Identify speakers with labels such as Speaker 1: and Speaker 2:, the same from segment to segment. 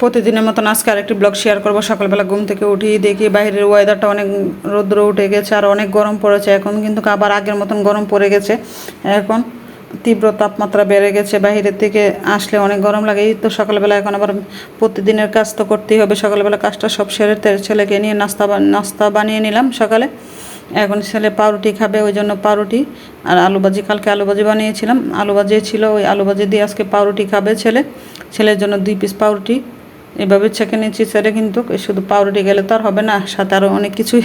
Speaker 1: প্রতিদিনের মতন আজকে আরেকটি ব্লগ শেয়ার করব। সকালবেলা ঘুম থেকে উঠি, দেখি বাইরের ওয়েদারটা অনেক রৌদ্র উঠে গেছে, আর অনেক গরম পড়েছে। এখন কিন্তু আবার আগের মতন গরম পড়ে গেছে। এখন তীব্র তাপমাত্রা বেড়ে গেছে, বাইরের থেকে আসলে অনেক গরম লাগে। এই তো সকালবেলা এখন আবার প্রতিদিনের কাজ তো করতেই হবে। সকালবেলা কাজটা সব সেরে ছেলেকে নিয়ে নাস্তা নাস্তা বানিয়ে নিলাম সকালে। এখন ছেলে পাউরুটি খাবে, ওই জন্য পাউরুটি আর আলু ভাজি কালকে আলু ভাজি বানিয়েছিলাম। আলু ভাজি ছিল, ওই আলু ভাজি দিয়ে আজকে পাউরুটি খাবে ছেলে। ছেলের জন্য দুই পিস পাউরুটি। এভাবে ছেঁকে নিচ্ছি ছেলে কিন্তু শুধু পাউরুটি গেলে তো আর হবে না সাথে আরও অনেক কিছুই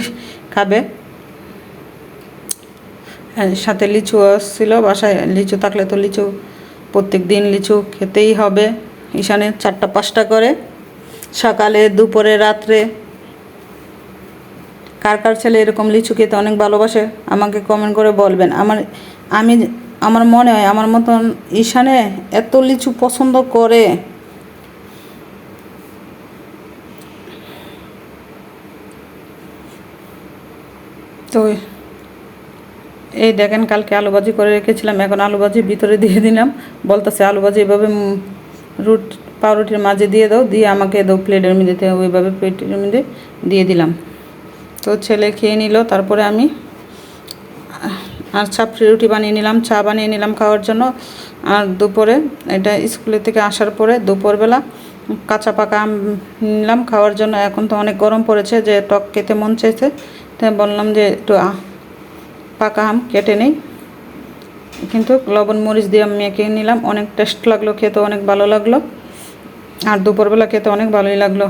Speaker 1: খাবে। হ্যাঁ, সাথে লিচু ছিল বাসায় লিচু থাকলে তো লিচু প্রত্যেক দিন লিচু খেতেই হবে। ঈশানে চারটা পাঁচটা করে। সকালে দুপুরে রাত্রে। কার কার ছেলে এরকম লিচু খেতে অনেক ভালোবাসে আমাকে কমেন্ট করে বলবেন। আমার আমি আমার মনে হয়, আমার মতন ঈশানে এত লিচু পছন্দ করে। তো এই দেখেন, কালকে আলু ভাজি করে রেখেছিলাম, এখন আলু ভাজি ভিতরে দিয়ে দিলাম। বলতেছে আলু ভাজি এভাবে রুট, পাউরুটির মাঝে দিয়ে দাও, দিয়ে আমাকে দাও, প্লেটের মধ্যে, ওইভাবে প্লেটের মধ্যে দিয়ে দিলাম। তো ছেলে খেয়ে নিল, তারপরে আমি আর ছাপড়ি রুটি বানিয়ে নিলাম, চা বানিয়ে নিলাম খাওয়ার জন্য। আর দুপুরে এটা স্কুলে থেকে আসার পরে দুপুরবেলা কাঁচা পাকা আম নিলাম খাওয়ার জন্য। এখন তো অনেক গরম পড়েছে যে টক খেতে মন চাইছে। তাই বললাম যে একটু পাকা আম কেটে নেই। কিন্তু লবণ মরিচ দিয়ে আমি মেখে নিলাম। অনেক টেস্ট লাগল, খেতে অনেক ভালো লাগল। আর দুপুরবেলা খেতে অনেক ভালোই লাগল।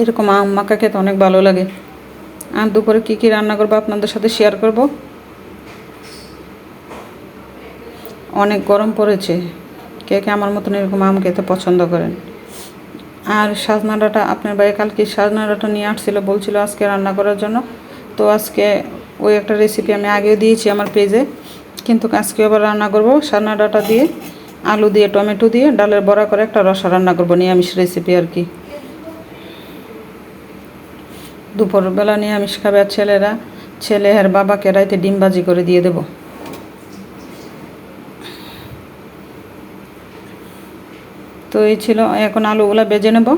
Speaker 1: এরকম আম মাখা খেতে অনেক ভালো লাগে। আর দুপুরে কী কী রান্না করব আপনাদের সাথে শেয়ার করব? অনেক গরম পড়েছে। কে কে আমার মতন এরকম আম খেতে পছন্দ করেন? আর সাজনা আপনার বাড়ি কালকে সাজনা নিয়ে আসছিল, বলছিল আজকে রান্না করার জন্য। তো আজকে ওই একটা রেসিপি আমি আগেও দিয়েছি আমার পেজে কিন্তু আজকে আবার রান্না করব সাজনা ডাঁটা দিয়ে, আলু দিয়ে, টমেটো দিয়ে, ডালের বড়া করে একটা রসা রান্না করব নিরামিষ রেসিপি আর কি। দুপুরবেলা নিরামিষ খাবে আর ছেলেরা, ছেলে আর বাবাকে রাইতে ডিম ভাজি করে দিয়ে দেব। তো এই ছিল, এখন আলুগুলো বেজে নেব।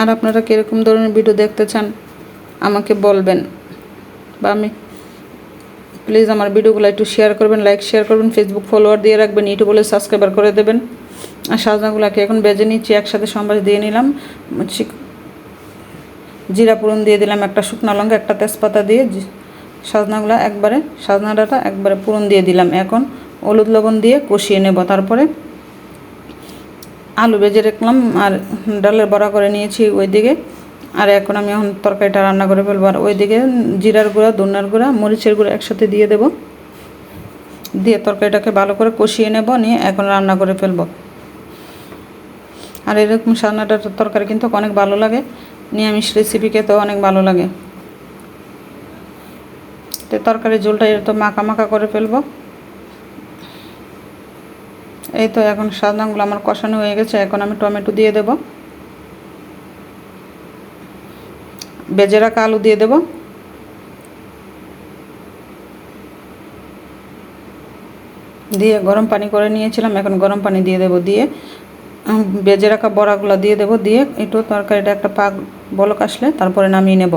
Speaker 1: আর আপনারা কীরকম ধরনের ভিডিও দেখতে চান, আমাকে বলবেন। বা আমি প্লিজ আমার ভিডিওগুলো একটু শেয়ার করবেন লাইক শেয়ার করবেন ফেসবুক ফলোয়ার দিয়ে রাখবেন ইউটিউবে সাবস্ক্রাইবার করে দেবেন। আর সাজনাগুলোকে এখন বেজে নিচ্ছি, একসাথে সম্বাস দিয়ে নিলাম। জিরা পুরন দিয়ে দিলাম একটা শুকনো লঙ্কা, একটা তেজপাতা দিয়ে সাজনাগুলো একবারে, সাজনা ডাটা একবারে পুরন দিয়ে দিলাম। এখন হলুদ লবণ দিয়ে কষিয়ে নেব, তারপরে আলু ভেজে রাখলাম, আর ডালের বড়া করে নিয়েছি ওইদিকে। আর এখন আমি এখন তরকারিটা রান্না করে ফেলব। আর ওইদিকে জিরার গুঁড়া ধনার গুঁড়া, মরিচের গুঁড়া একসাথে দিয়ে দেব। দিয়ে তরকারিটাকে ভালো করে কষিয়ে নেব, নিয়ে এখন রান্না করে ফেলব। আর এরকম সান্নাটার তরকারি কিন্তু অনেক ভালো লাগে। নিরামিষ রেসিপি খেতেও অনেক ভালো লাগে। তো তরকারির ঝোলটা তো মাখা মাখা করে ফেলব। এই তো এখন সাজনাগুলো আমার কষানো হয়ে গেছে। এখন আমি টমেটো দিয়ে দেব। বেজে রাখা আলু দিয়ে দেব। দিয়ে গরম পানি করে নিয়েছিলাম, এখন গরম পানি দিয়ে দেব, দিয়ে বেজে রাখা বড়াগুলো দিয়ে দেব, দিয়ে একটু তরকারিটা একটা পাক বলক আসলে, তারপরে নামিয়ে নেব।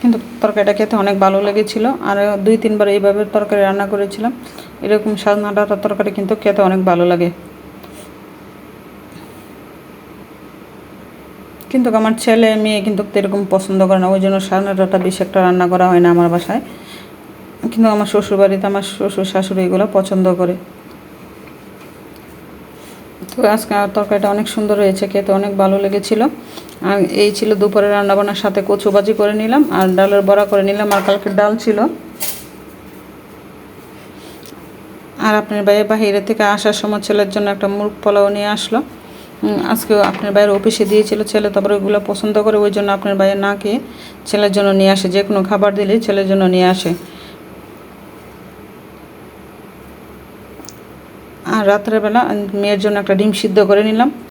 Speaker 1: কিন্তু তরকারিটা খেতে অনেক ভালো লেগেছিল। আর দুই, তিনবার এইভাবে তরকারি রান্না করেছিলাম। এরকম সাজনা ডাঁটার তরকারি কিন্তু খেতে অনেক ভালো লাগে। কিন্তু আমার ছেলে, মেয়ে কিন্তু এরকম পছন্দ করে না। ওই জন্য সাজনা ডাঁটা বেশি একটা রান্না করা হয় না আমার বাসায়। কিন্তু আমার শ্বশুর বাড়িতে আমার শ্বশুর শাশুড়ি এগুলো পছন্দ করে। তো আজকে তরকারিটা অনেক সুন্দর হয়েছে, খেতে অনেক ভালো লেগেছিল। এই ছিল দুপুরে রান্নাবান্নার সাথে কচু ভাজি করে নিলাম আর ডালের বড়া করে নিলাম আর কালকে ডাল ছিল। আর আপনার বাইরে বাহিরে থেকে আসার সময় ছেলের জন্য একটা মুরগ পোলাও নিয়ে আসলো। উম, আজকেও আপনার বাইরে অফিসে দিয়েছিল ছেলে তারপরে ওইগুলো পছন্দ করে ওই জন্য আপনার বাইরে না খেয়ে ছেলের জন্য নিয়ে আসে। যে কোনো খাবার দিলেই ছেলের জন্য নিয়ে আসে। আর রাত্রেবেলা মেয়ের জন্য একটা ডিম সিদ্ধ করে নিলাম।